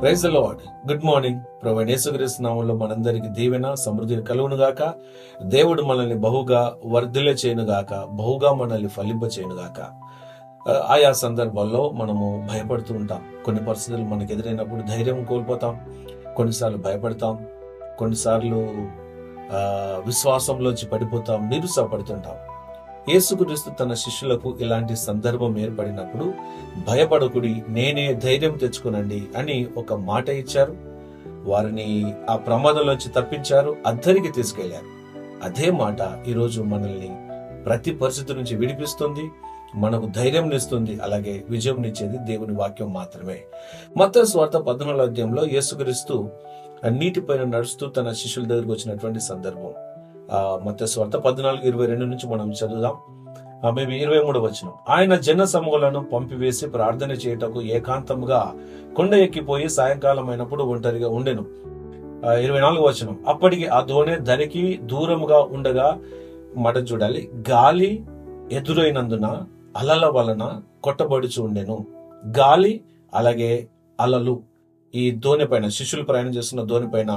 Praise lord good morning ప్రభు యేసుక్రీస్తు నామంలో మనందరికి దీవెన సమృద్ధి కలుగును గాక. దేవుడు మనల్ని బహుగా వర్ధిల చేయను గాక బహుగా మనల్ని ఫలింప చేయను గాక. ఆయా సందర్భాల్లో మనము భయపడుతూ ఉంటాం. కొన్ని పరిస్థితులు మనకు ఎదురైనప్పుడు ధైర్యం కోల్పోతాం. కొన్నిసార్లు భయపడతాం. కొన్నిసార్లు విశ్వాసంలోంచి పడిపోతాం. నిరుత్సాహపడుతుంటాం. యేసుక్రీస్తు తన శిష్యులకు ఇలాంటి సందర్భం ఏర్పడినప్పుడు భయపడకుడి నేనే ధైర్యం తెచ్చుకునండి అని ఒక మాట ఇచ్చారు. వారిని ఆ ప్రమాదంలోంచి తప్పించారు అద్దరికి తీసుకెళ్ళారు. అదే మాట ఈరోజు మనల్ని ప్రతి పరిస్థితి నుంచి విడిపిస్తుంది మనకు ధైర్యం ఇస్తుంది అలాగే విజయం ఇచ్చేది దేవుని వాక్యం మాత్రమే. మత స్వార్థ పద్నాలుగు అధ్యాయంలో యేసుక్రీస్తు నీటిపైన నడుస్తూ తన శిష్యుల దగ్గరకు వచ్చినటువంటి సందర్భం. మత స్వార్థ పద్నాలుగు ఇరవై రెండు నుంచి మనం చదువుదాం. మేబీ ఇరవై మూడు వచ్చిన ఆయన జన సమూహలను పంపివేసి ప్రార్థన చేయటకు ఏకాంతంగా కొండ ఎక్కిపోయి సాయంకాలం అయినప్పుడు ఒంటరిగా ఉండెను. ఇరవై నాలుగు వచ్చిన అప్పటికి ఆ దోణి ధరికి దూరముగా ఉండగా మట చూడాలి. గాలి ఎదురైనందున అలల వలన కొట్టబడుచు ఉండెను. గాలి అలాగే అలలు. ఈ దోణి పైన శిష్యులు ప్రయాణం చేస్తున్న దోణి పైన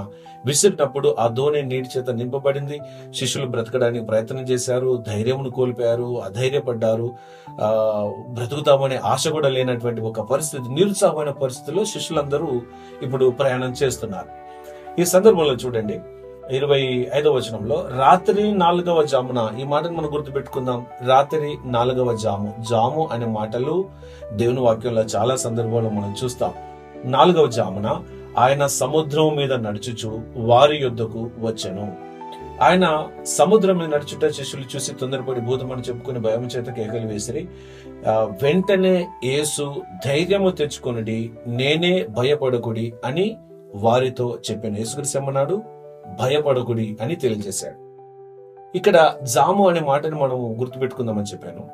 విసిరినప్పుడు ఆ దోణి నీటి చేత నింపబడింది. శిష్యులు బ్రతకడానికి ప్రయత్నం చేశారు ధైర్యమును కోల్పోయారు అధైర్యపడ్డారు. ఆ బ్రతుకుతామనే ఆశ కూడా లేనటువంటి ఒక పరిస్థితి నిరుత్సాహమైన పరిస్థితిలో శిష్యులందరూ ఇప్పుడు ప్రయాణం చేస్తున్నారు. ఈ సందర్భంలో చూడండి ఇరవై ఐదవ వచనంలో రాత్రి నాలుగవ జామున ఈ మాటను మనం గుర్తుపెట్టుకుందాం. రాత్రి నాలుగవ జాము జాము అనే మాటలు దేవుని వాక్యంలో చాలా సందర్భాల్లో మనం చూస్తాం. నాలుగవ జామున ఆయన సముద్రం మీద నడుచుచు వారి యుద్ధకు వచ్చెను. ఆయన సముద్రం మీద నడుచుట శిష్యులు చూసి తొందరపడి భూతమని చెప్పుకుని భయం చేత కేకలు వేసిరి వెంటనే యేసు ధైర్యము తెచ్చుకొనిడి నేనే భయపడకుడి అని వారితో చెప్పిన. యేసుక్రీస్తు ఏమన్నాడు? భయపడకుడి అని తెలియజేశాడు. ఇక్కడ జాము అనే మాటని మనం గుర్తుపెట్టుకుందామని చెప్పాను.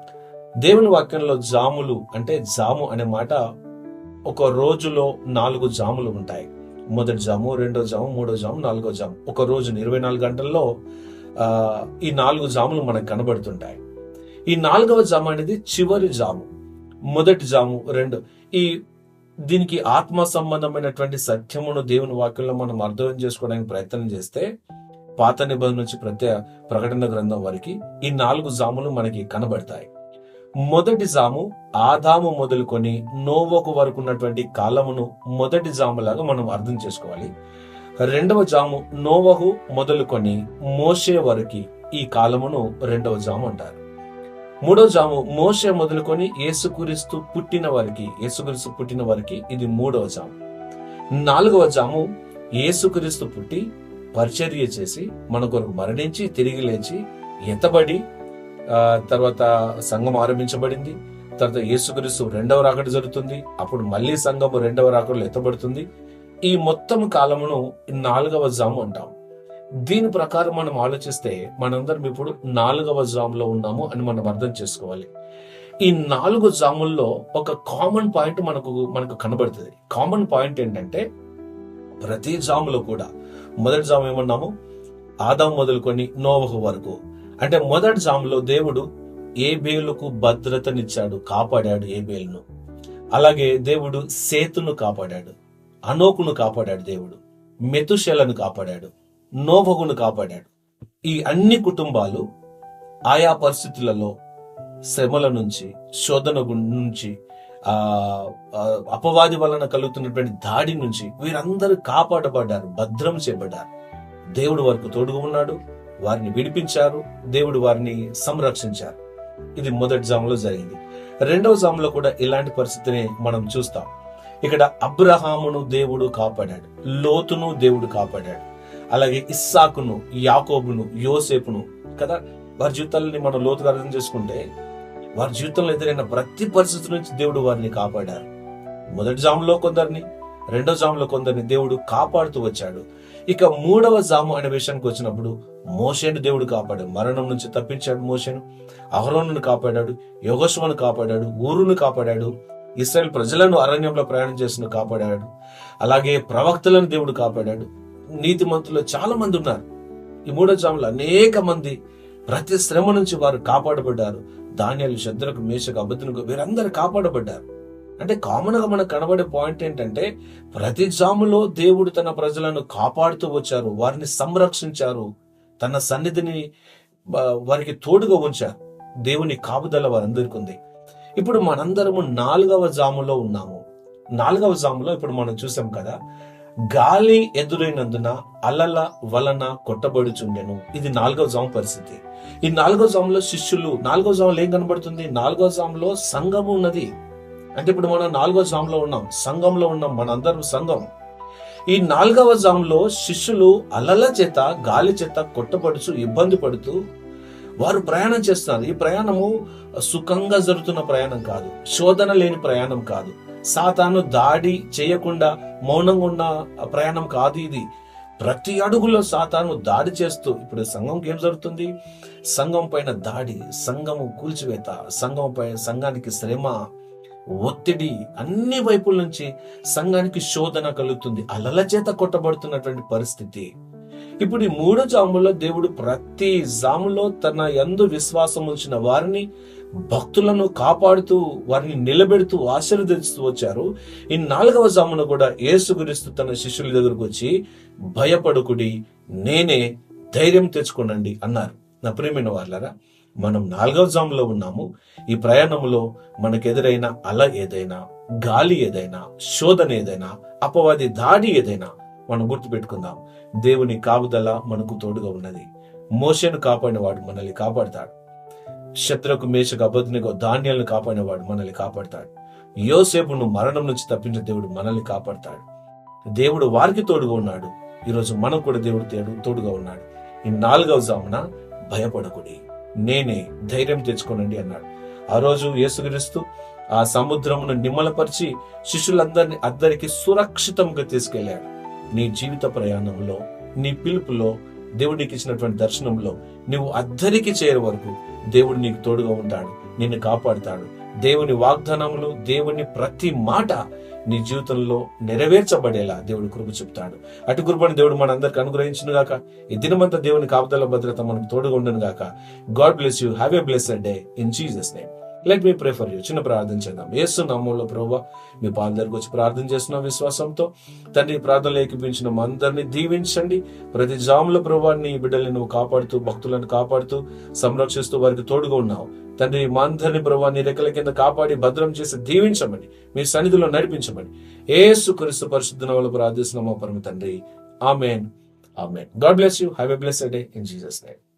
దేవుని వాక్యంలో జాములు అంటే జాము అనే మాట ఒక రోజులో నాలుగు జాములు ఉంటాయి. మొదటి జాము రెండో జాము మూడో జాము నాలుగో జాము. ఒక రోజు ఇరవై నాలుగు గంటల్లో ఈ నాలుగు జాములు మనకు కనబడుతుంటాయి. ఈ నాలుగవ జాము అనేది చివరి జాము. మొదటి జాము రెండు. ఈ దీనికి ఆత్మ సంబంధమైనటువంటి సత్యమును దేవుని వాక్యంలో మనం అర్థం చేసుకోవడానికి ప్రయత్నం చేస్తే పాత నిబంధన నుంచి ప్రత్య ప్రకటన గ్రంథం వరకు ఈ నాలుగు జాములు మనకి కనబడతాయి. మొదటి జాము ఆదాము మొదలుకొని నోవకు వరకు ఉన్నటువంటి కాలమును మొదటి జాములాగా మనం అర్థం చేసుకోవాలి. రెండవ జాము నోవహు మొదలుకొని మోసే వరకు ఈ కాలమును రెండవ జాము అంటారు. మూడో జాము మోసే మొదలుకొని యేసుక్రీస్తు పుట్టిన వారికి యేసుక్రీస్తు పుట్టిన వారికి ఇది మూడవ జాము. నాలుగవ జాము యేసుక్రీస్తు పుట్టి పరిచర్య చేసి మన కొరకు మరణించి తిరిగి లేచి ఎత్తబడి తర్వాత సంఘం ఆరంభించబడింది. తర్వాత యేసుక్రీస్తు రెండవ రాకడ జరుగుతుంది. అప్పుడు మళ్ళీ సంఘము రెండవ రాకడలో ఎత్తబడుతుంది. ఈ మొత్తం కాలమును నాలుగవ జాము అంటాం. దీని ప్రకారం మనం ఆలోచిస్తే మనందరం ఇప్పుడు నాలుగవ జాములో ఉన్నాము అని మనం అర్థం చేసుకోవాలి. ఈ నాలుగు జాముల్లో ఒక కామన్ పాయింట్ మనకు మనకు కనబడుతుంది. కామన్ పాయింట్ ఏంటంటే ప్రతి జాములో కూడా మొదటి జాము ఏమన్నాము? ఆదాం మొదలుకొని నోవహు వరకు. అంటే మొదటి జాములో దేవుడు ఏ బేలుకు భద్రతనిచ్చాడు కాపాడాడు ఏ బేలును అలాగే దేవుడు సేతును కాపాడాడు అనోకును కాపాడాడు దేవుడు మెతుశలను కాపాడాడు నోభగును కాపాడాడు. ఈ అన్ని కుటుంబాలు ఆయా పరిస్థితులలో శ్రమల నుంచి శోధన నుంచి ఆ ఆ, అపవాది వలన కలుగుతున్నటువంటి దాడి నుంచి వీరందరూ కాపాడబడ్డారు భద్రం చేయబడ్డారు. దేవుడు వారికి తోడుగా ఉన్నాడు. వారిని విడిపించారు దేవుడు వారిని సంరక్షించారు. ఇది మొదటి జాములో జరిగింది. రెండవ జాములో కూడా ఇలాంటి పరిస్థితిని మనం చూస్తాం. ఇక్కడ అబ్రహామును దేవుడు కాపాడాడు లోతును దేవుడు కాపాడాడు. అలాగే ఇస్సాకును యాకోబును యోసేపును కదా వారి జీవితాలని మనం లోతుగా అర్థం చేసుకుంటే వారి జీవితంలో ఎదురైన ప్రతి పరిస్థితి నుంచి దేవుడు వారిని కాపాడారు. మొదటి జాములో కొందరిని రెండో జాములో కొందరిని దేవుడు కాపాడుతూ వచ్చాడు. ఇక మూడవ జాము అనే విషయానికి వచ్చినప్పుడు మోషేను దేవుడు కాపాడాడు. మరణం నుంచి తప్పించాడు మోషేను. అహరోను కాపాడాడు. యోగస్వను కాపాడాడు. ఊరును కాపాడాడు. ఇస్రాయల్ ప్రజలను అరణ్యంలో ప్రయాణం చేసిన కాపాడాడు. అలాగే ప్రవక్తలను దేవుడు కాపాడాడు. నీతిమంతులు చాలా మంది ఉన్నారు. ఈ మూడో జాములు అనేక మంది ప్రతి శ్రమ నుంచి వారు కాపాడబడ్డారు. ధాన్యాలు శద్రకు మేషకు అబద్ధనకు వీరందరూ కాపాడబడ్డారు. అంటే కామన్గా మనకు కనబడే పాయింట్ ఏంటంటే ప్రతి జాములో దేవుడు తన ప్రజలను కాపాడుతూ వచ్చారు వారిని సంరక్షించారు తన సన్నిధిని వారికి తోడుగా ఉంచారు. దేవుని కాపుదల వారందరికీ ఉంది. ఇప్పుడు మనందరము నాలుగవ జాములో ఉన్నాము. నాలుగవ జాములో ఇప్పుడు మనం చూసాం కదా గాలి ఎదురైనందున అలల వలన కొట్టబడుచుండెను. ఇది నాలుగవ జాము పరిస్థితి. ఈ నాలుగో జాములో శిష్యులు నాలుగో జాములో ఏం కనబడుతుంది? నాలుగో జాములో సంఘము ఉన్నది. అంటే ఇప్పుడు మనం నాలుగో జాములో ఉన్నాం. సంఘంలో ఉన్నాం. మనందరం సంఘం. ఈ నాలుగవ జాములో శిష్యులు అలల చేత గాలి చేత కొట్టపడుచు ఇబ్బంది పడుతూ వారు ప్రయాణం చేస్తున్నారు. ఈ ప్రయాణము సుఖంగా జరుగుతున్న ప్రయాణం కాదు. శోధన లేని ప్రయాణం కాదు. సాతాను దాడి చేయకుండా మౌనంగా ఉన్న ప్రయాణం కాదు ఇది. ప్రతి అడుగులో సాతాను దాడి చేస్తూ ఇప్పుడు సంఘంకి ఏం జరుగుతుంది? సంఘం పైన దాడి సంఘము కూల్చివేత సంఘం పైన సంఘానికి శ్రమ. ఒత్తిడి అన్ని వైపుల నుంచి సంఘానికి శోధన కలుగుతుంది. అలల చేత కొట్టబడుతున్నటువంటి పరిస్థితి. ఇప్పుడు ఈ మూడు జాముల్లో దేవుడు ప్రతి జాములో తన ఎందు విశ్వాసం ఉంచిన వారిని భక్తులను కాపాడుతూ వారిని నిలబెడుతూ ఆశీర్వదిస్తూ వచ్చారు. ఈ నాలుగవ జామున కూడా యేసుక్రీస్తు తన శిష్యుల దగ్గరకు వచ్చి భయపడుకుడి నేనే ధైర్యం తెచ్చుకోనండి అన్నారు. నా ప్రేమైన వాళ్ళరా మనం నాలుగవ జాములో ఉన్నాము. ఈ ప్రయాణంలో మనకు ఎదురైన అల ఏదైనా గాలి ఏదైనా శోధన ఏదైనా అపవాది దాడి ఏదైనా మనం గుర్తుపెట్టుకుందాం. దేవుని కాపుదల మనకు తోడుగా ఉన్నది. మోషను కాపాడినవాడు మనల్ని కాపాడతాడు. శత్రుకు మేషకు అబద్ధనిగో ధాన్యాలను కాపాడినవాడు మనల్ని కాపాడతాడు. యోసేపును మరణం నుంచి తప్పించిన దేవుడు మనల్ని కాపాడతాడు. దేవుడు వారికి తోడుగా ఉన్నాడు. ఈరోజు మనం కూడా దేవుడు తేడు- తోడుగా ఉన్నాడు. ఈ నాలుగవ జామున భయపడకుడి. నేనే ధైర్యం తెచ్చుకోనండి అన్నాడు. ఆ రోజు యేసుక్రీస్తు ఆ సముద్రమును నిమ్మలపరిచి శిష్యులందరినీ అద్దరికి సురక్షితంగా తీసుకెళ్ళాడు నీ జీవిత ప్రయాణంలో నీ పిలుపులో దేవుడికి ఇచ్చినటువంటి దర్శనంలో నువ్వు అద్దరికి చేరే వరకు దేవుడు నీకు తోడుగా ఉంటాడు నిన్ను కాపాడుతాడు. దేవుని వాగ్దానములు దేవుని ప్రతి మాట నీ జీవితంలో నెరవేర్చబడేలా దేవుడు కృప చెప్తాడు. అటు కృపను దేవుడు మనందరికి అనుగ్రహించును గాక. ఈ దినమంతా దేవుని కాపుదల భద్రత మనకు తోడుగా ఉండను గాక. God bless you. Have a blessed day. In Jesus name. Let me pray for you చిన్న ప్రార్థన చేద్దాం. ఏసు నామంలో ప్రభు మీ పాల దగ్గరకు వచ్చి ప్రార్థన చేస్తున్నాం విశ్వాసంతో. తండ్రి ప్రార్థనలు ఏకీపించిన మా అందరినీ దీవించండి. ప్రతి జాముల ప్రభాన్ని బిడ్డల్ని నువ్వు కాపాడుతూ భక్తులను కాపాడుతూ సంరక్షిస్తూ వారికి తోడుగా ఉన్నావు. తండ్రి మా అందరిని ప్రభా నీ రెక్కల కింద కాపాడి భద్రం చేసి దీవించమని మీ సన్నిధిలో నడిపించమని. ఏసు క్రీస్తు పరిశుద్ధ నామములో ప్రార్థిస్తున్నామా పరమ తండ్రి. Amen. Amen. God bless you. Have a bless day in Jesus name.